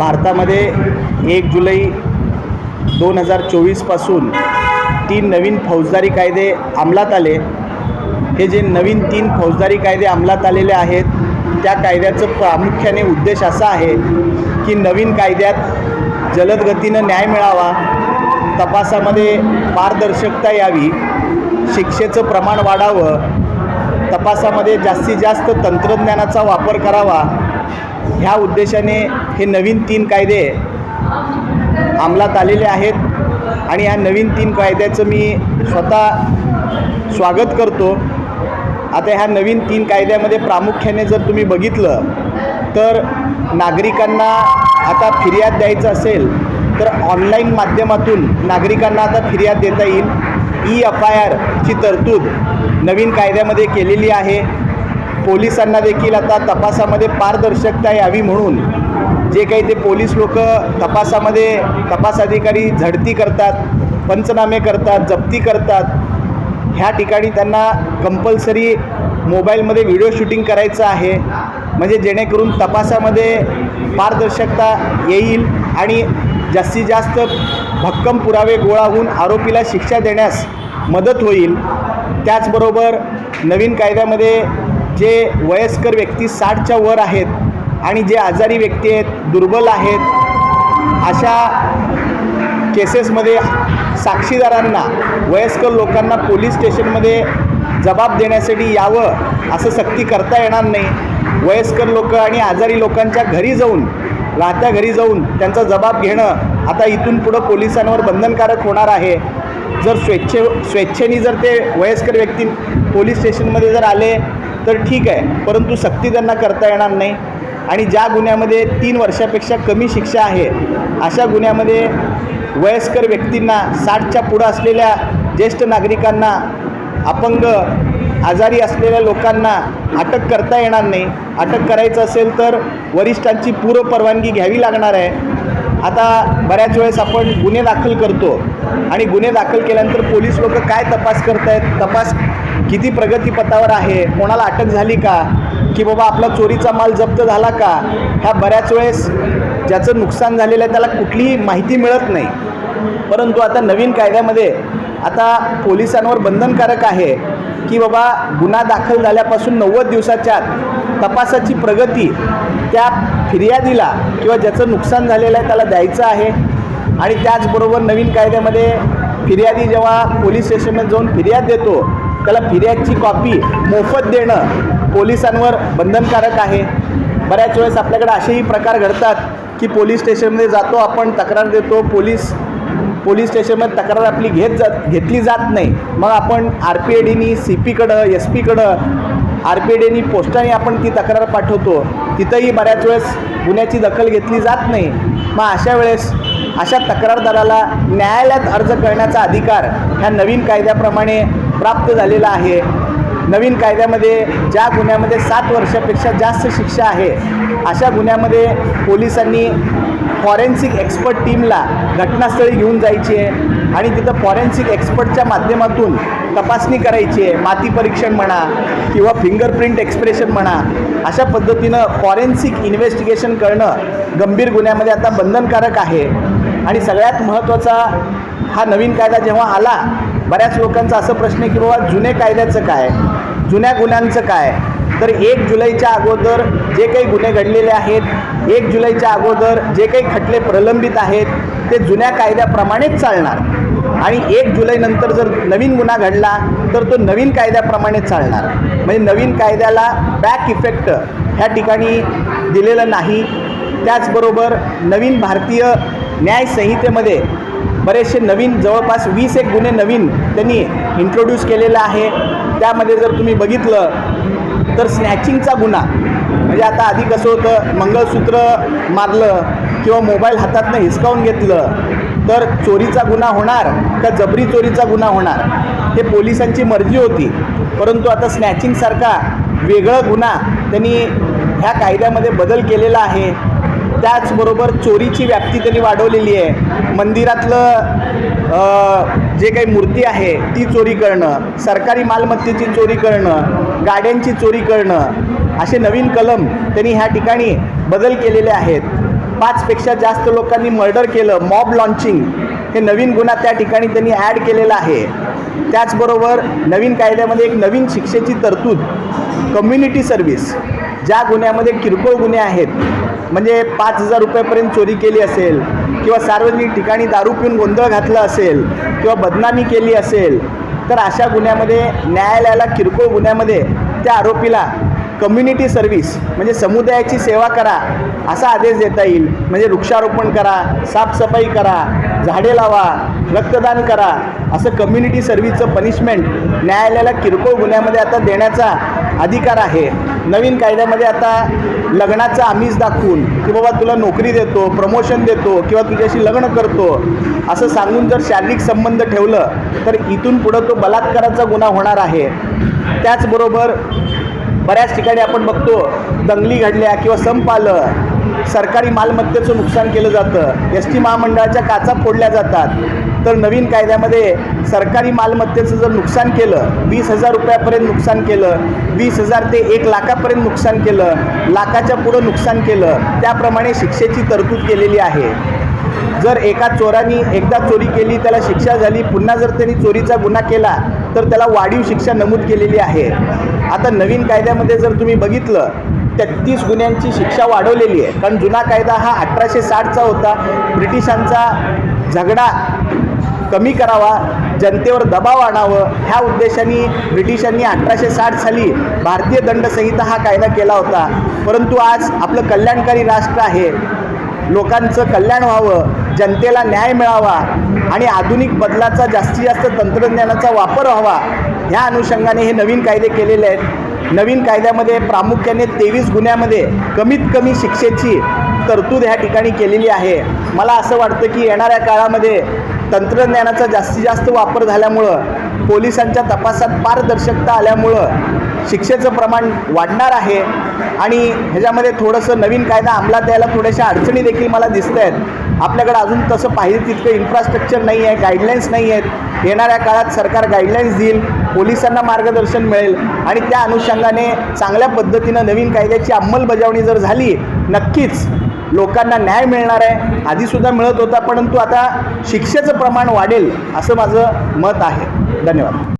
भारतामध्ये एक जुलै दोन हजार चोवीसपासून तीन नवीन फौजदारी कायदे अंमलात आले. हे जे नवीन तीन फौजदारी कायदे अंमलात आलेले आहेत त्या कायद्याचं प्रामुख्याने उद्देश असा आहे की नवीन कायद्यात जलद गतीनं न्याय मिळावा तपासामध्ये पारदर्शकता यावी शिक्षेचं प्रमाण वाढावं तपासामध्ये जास्तीत जास्त तंत्रज्ञानाचा वापर करावा. ह्या उद्देशाने हे नवीन तीन कायदे अंमलात आलेले आहेत आणि या नवीन तीन कायद्याचं मी स्वतः स्वागत करतो. आता ह्या नवीन तीन कायद्यामध्ये प्रामुख्याने जर तुम्ही बघितलं तर नागरिकांना आता फिर्याद द्यायचं असेल तर ऑनलाईन माध्यमातून नागरिकांना आता फिर्याद देता येईल. ई एफ आय आरची तरतूद नवीन कायद्यामध्ये केलेली आहे. पोलिसांना देखील आता तपासामध्ये पारदर्शकता यावी म्हणून जे काही ते पोलीस लोक तपासामध्ये तपास अधिकारी झडती करतात पंचनामे करतात जप्ती करतात ह्या ठिकाणी त्यांना कंपल्सरी मोबाईलमध्ये व्हिडिओ शूटिंग करायचं आहे. म्हणजे जेणेकरून तपासामध्ये पारदर्शकता येईल आणि जास्तीत जास्त भक्कम पुरावे गोळा होऊन आरोपीला शिक्षा देण्यास मदत होईल. त्याचबरोबर नवीन कायद्यामध्ये जे वयस्कर व्यक्ती साठच्या वर आहेत आणि जे आजारी व्यक्ती आहेत दुर्बल आहेत अशा केसेसमध्ये साक्षीदारांना वयस्कर लोकांना पोलीस स्टेशनमध्ये जबाब देण्यासाठी यावं असं सक्ती करता येणार नाही. वयस्कर लोक आणि आजारी लोकांच्या घरी जाऊन राहत्या घरी जाऊन त्यांचा जबाब घेणं आता इथून पुढं पोलिसांवर बंधनकारक होणार आहे. जर स्वेच्छे स्वेच्छेने जर ते वयस्कर व्यक्ती पोलीस स्टेशनमध्ये जर आले तर ठीक आहे परंतु सक्ती त्यांना करता येणार नाही. आणि ज्या गुन्ह्यामध्ये तीन वर्षापेक्षा कमी शिक्षा आहे अशा गुन्ह्यामध्ये वयस्कर व्यक्तींना साठच्या पुढं असलेल्या ज्येष्ठ नागरिकांना अपंग आजारी असलेल्या लोकांना अटक करता येणार नाही. अटक करायचं असेल तर वरिष्ठांची पूर्व परवानगी घ्यावी लागणार आहे. आता बऱ्याच वेळेस आपण गुन्हे दाखल करतो आणि गुन्हे दाखल केल्यानंतर पोलीस लोक काय तपास करत आहेत तपास किती प्रगतीपथावर आहे? कोणाला अटक झाली का? की बाबा आपला चोरीचा माल जप्त झाला का? ह्या बऱ्याच वेळेस ज्याचं नुकसान झालेलं आहे त्याला कुठलीही माहिती मिळत नाही. परंतु आता नवीन कायद्यामध्ये आता पोलिसांवर बंधनकारक आहे की बाबा गुन्हा दाखल झाल्यापासून नव्वद दिवसाच्या आत तपासाची प्रगती त्या फिर्यादीला किंवा ज्याचं नुकसान झालेलं आहे त्याला द्यायचं आहे. आणि त्याचबरोबर नवीन कायद्यामध्ये फिर्यादी जेव्हा पोलीस स्टेशनमध्ये जाऊन फिर्याद देतो त्याला फिर्यादची कॉपी मोफत देणं पोलिसांवर बंधनकारक आहे. बऱ्याच वेळेस आपल्याकडे असेही प्रकार घडतात की पोलीस स्टेशनमध्ये जातो आपण तक्रार देतो पोलीस पोलीस स्टेशनमध्ये तक्रार आपली घेत जात घेतली जात नाही. मग आपण आर पी ए डीनी सी पीकडं एस पीकडं आर पी ए डीनी पोस्टाने आपण ती तक्रार पाठवतो. तिथंही बऱ्याच वेळेस गुन्ह्याची दखल घेतली जात नाही. मग अशा वेळेस अशा तक्रारदाराला न्यायालयात अर्ज करण्याचा अधिकार ह्या नवीन कायद्याप्रमाणे प्राप्त झालेला आहे. नवीन कायद्यामध्ये ज्या गुन्ह्यामध्ये सात वर्षापेक्षा जास्त शिक्षा आहे अशा गुन्ह्यामध्ये पोलिसांनी फॉरेन्सिक एक्सपर्ट टीमला घटनास्थळी घेऊन जायची आहे आणि तिथं फॉरेन्सिक एक्सपर्टच्या माध्यमातून तपासणी करायची आहे माती परीक्षण म्हणा किंवा फिंगरप्रिंट एक्सप्रेशन म्हणा अशा पद्धतीनं फॉरेन्सिक इन्व्हेस्टिगेशन करणं गंभीर गुन्ह्यामध्ये आता बंधनकारक आहे. आणि सगळ्यात महत्त्वाचा हा नवीन कायदा जेव्हा आला बऱ्याच लोकांचा असं प्रश्न आहे की बाबा जुने कायद्याचं काय? जुन्या गुन्ह्यांचं काय? तर एक जुलैच्या अगोदर जे काही गुन्हे घडलेले आहेत एक जुलैच्या अगोदर जे काही खटले प्रलंबित आहेत ते जुन्या कायद्याप्रमाणेच चालणार. आणि एक जुलैनंतर जर नवीन गुन्हा घडला तर तो नवीन कायद्याप्रमाणेच चालणार. म्हणजे नवीन कायद्याला बॅक इफेक्ट ह्या ठिकाणी दिलेलं नाही. त्याचबरोबर नवीन भारतीय न्यायसंहितेमध्ये बरेचसे नवीन जवळपास वीस एक गुन्हे नवीन त्यांनी इंट्रोड्यूस केलेला आहे. त्यामध्ये जर तुम्ही बघितलं तर स्नॅचिंगचा गुन्हा म्हणजे आता आधी कसं होतं मंगळसूत्र मारलं किंवा मोबाईल हातातनं हिसकावून घेतलं तर चोरीचा गुन्हा होणार का जबरी चोरीचा गुन्हा होणार? हे पोलिसांची मर्जी होती. परंतु आता स्नॅचिंगसारखा वेगळं गुन्हा त्यांनी ह्या कायद्यामध्ये बदल केलेला आहे. त्याचबरोबर चोरीची व्याप्ती त्यांनी वाढवलेली आहे. मंदिरातलं जे काही मूर्ती आहे ती चोरी करणं सरकारी मालमत्तेची चोरी करणं गाड्यांची चोरी करणं असे नवीन कलम त्यांनी ह्या ठिकाणी बदल केलेले आहेत. पाचपेक्षा जास्त लोकांनी मर्डर केलं मॉब लॉन्चिंग हे नवीन गुन्हा त्या ठिकाणी त्यांनी ॲड केलेला आहे. त्याचबरोबर नवीन कायद्यामध्ये एक नवीन शिक्षेची तरतूद कम्युनिटी सर्व्हिस ज्या गुन्ह्यामध्ये किरकोळ गुन्हे आहेत म्हणजे पाच हजार रुपयापर्यंत चोरी केली असेल किंवा सार्वजनिक ठिकाणी दारू पिऊन गोंधळ घातला असेल किंवा बदनामी केली असेल तर अशा गुन्ह्यामध्ये न्यायालयाला किरकोळ गुन्ह्यामध्ये त्या आरोपीला कम्युनिटी सर्व्हिस म्हणजे समुदायाची सेवा करा असा आदेश देता येईल. म्हणजे वृक्षारोपण करा साफसफाई करा झाडे लावा रक्तदान करा असं कम्युनिटी सर्व्हिसचं पनिशमेंट न्यायालयाला किरकोळ गुन्ह्यामध्ये आता देण्याचा अधिकार आहे. नवीन कायद्यामध्ये आता लग्नाचं आमिष दाखवून की बाबा तुला नोकरी देतो प्रमोशन देतो किंवा तुझ्याशी लग्न करतो असं सांगून जर शारीरिक संबंध ठेवलं तर इथून पुढं तो बलात्काराचा गुन्हा होणार आहे. त्याचबरोबर बऱ्याच ठिकाणी आपण बघतो दंगली घडल्या किंवा संप आलं सरकारी मालमत्तेचं नुकसान केलं जातं एस टी महामंडळाच्या काचा फोडल्या जातात. तर नवीन कायद्यामध्ये सरकारी मालमत्तेचं जर नुकसान केलं वीस हजार रुपयापर्यंत नुकसान केलं वीस हजार ते एक लाखापर्यंत नुकसान केलं लाखाच्या पुढं नुकसान केलं त्याप्रमाणे शिक्षेची तरतूद केलेली आहे. जर एका चोराने एकदा चोरी केली त्याला शिक्षा झाली पुन्हा जर त्यांनी चोरीचा गुन्हा केला तर त्याला वाढीव शिक्षा नमूद केलेली आहे. आता नवीन कायद्यामध्ये जर तुम्ही बघितलं तेहतीस गुन्ह्यांची शिक्षा वाढवलेली आहे. कारण जुना कायदा हा अठराशे साठचा होता. ब्रिटिशांचा झगडा कमी करावा जनतेवर दबाव आणावं ह्या उद्देशाने ब्रिटिशांनी अठराशे साठ साली भारतीय दंडसंहिता हा कायदा केला होता. परंतु आज आपलं कल्याणकारी राष्ट्र आहे. लोकांचं कल्याण व्हावं जनतेला न्याय मिळावा आणि आधुनिक बदलाचा जास्तीत जास्त तंत्रज्ञानाचा वापर व्हावा ह्या अनुषंगाने हे नवीन कायदे केलेले आहेत. नवीन कायद्यामध्ये प्रामुख्याने तेवीस गुन्ह्यामध्ये कमीत कमी शिक्षेची तरतूद ह्या ठिकाणी केलेली आहे. मला असं वाटतं की येणाऱ्या काळामध्ये तंत्रज्ञानाचा जास्तीत जास्त वापर झाल्यामुळं पोलिसांच्या तपासात पारदर्शकता आल्यामुळं शिक्षेचं प्रमाण वाढणार आहे. आणि ह्याच्यामध्ये थोडंसं नवीन कायदा अंमलात यायला थोड्याशा अडचणी देखील मला दिसत आहेत आपल्याकडे अजून तसं पाहिजे तितकं इन्फ्रास्ट्रक्चर नाही आहे गाईडलाईन्स नाही आहेत. येणाऱ्या काळात सरकार गाईडलाईन्स देईल पोलिसांना मार्गदर्शन मिळेल आणि त्या अनुषंगाने चांगल्या पद्धतीनं नवीन कायद्याची अंमलबजावणी जर झाली नक्कीच लोकांना न्याय मिळणार आहे. आधीसुद्धा मिळत होता परंतु आता शिक्षेचं प्रमाण वाढेल असं माझं मत आहे. धन्यवाद.